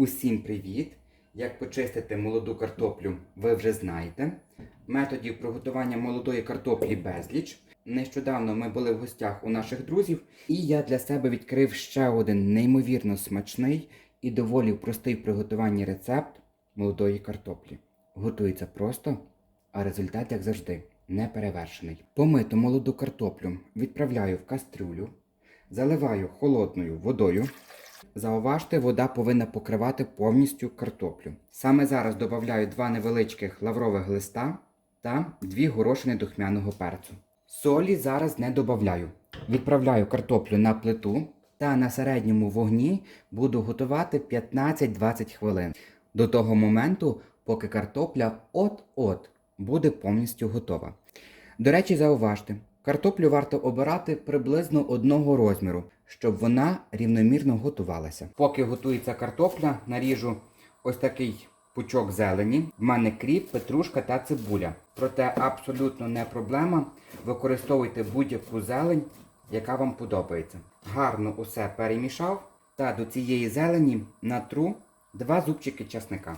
Усім привіт! Як почистити молоду картоплю, ви вже знаєте. Методів приготування молодої картоплі безліч. Нещодавно ми були в гостях у наших друзів, і я для себе відкрив ще один неймовірно смачний і доволі простий в приготуванні рецепт молодої картоплі. Готується просто, а результат, як завжди, не перевершений. Помиту молоду картоплю відправляю в кастрюлю, заливаю холодною водою. Зауважте, вода повинна покривати повністю картоплю. Саме зараз додаю два невеличких лаврових листа та дві горошини духмяного перцю. Солі зараз не додаю. Відправляю картоплю на плиту та на середньому вогні буду готувати 15-20 хвилин. До того моменту, поки картопля от-от буде повністю готова. До речі, зауважте, картоплю варто обирати приблизно одного розміру, щоб вона рівномірно готувалася. Поки готується картопля, наріжу ось такий пучок зелені. В мене кріп, петрушка та цибуля. Проте абсолютно не проблема. Використовуйте будь-яку зелень, яка вам подобається. Гарно усе перемішав та до цієї зелені натру два зубчики часника.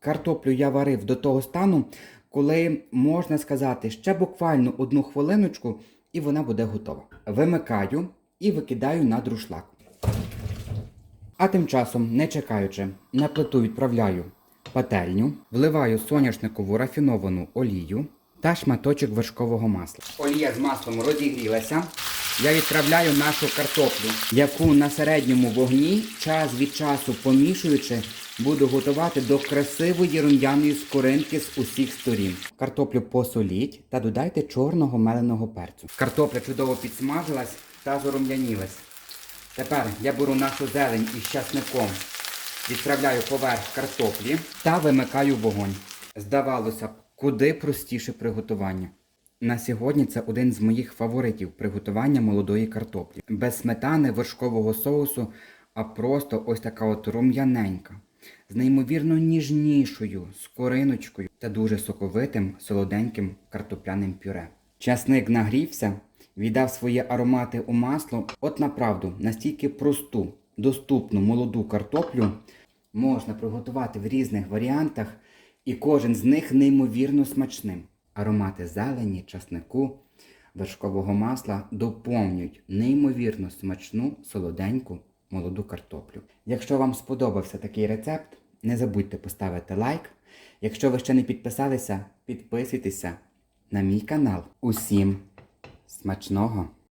Картоплю я варив до того стану, коли можна сказати ще буквально одну хвилиночку, і вона буде готова. Вимикаю і викидаю на друшлак. А тим часом, не чекаючи, на плиту відправляю пательню, вливаю соняшникову рафіновану олію та шматочок вершкового масла. Олія з маслом розігрілася. Я відправляю нашу картоплю, яку на середньому вогні час від часу помішуючи, буду готувати до красивої рум'яної скоринки з усіх сторін. Картоплю посоліть та додайте чорного меленого перцю. Картопля чудово підсмажилась та зарум'янілась. Тепер я беру нашу зелень із часником, відправляю поверх картоплі та вимикаю вогонь. Здавалося б, куди простіше приготування. На сьогодні це один з моїх фаворитів приготування молодої картоплі. Без сметани, вершкового соусу, а просто ось така от рум'яненька, з неймовірно ніжнішою скориночкою та дуже соковитим солоденьким картопляним пюре. Часник нагрівся, віддав свої аромати у масло. От направду, настільки просту, доступну молоду картоплю можна приготувати в різних варіантах, і кожен з них неймовірно смачним. Аромати зелені, часнику, вершкового масла доповнюють неймовірно смачну солоденьку молоду картоплю. Якщо вам сподобався такий рецепт, не забудьте поставити лайк. Якщо ви ще не підписалися, підписуйтеся на мій канал. Усім смачного!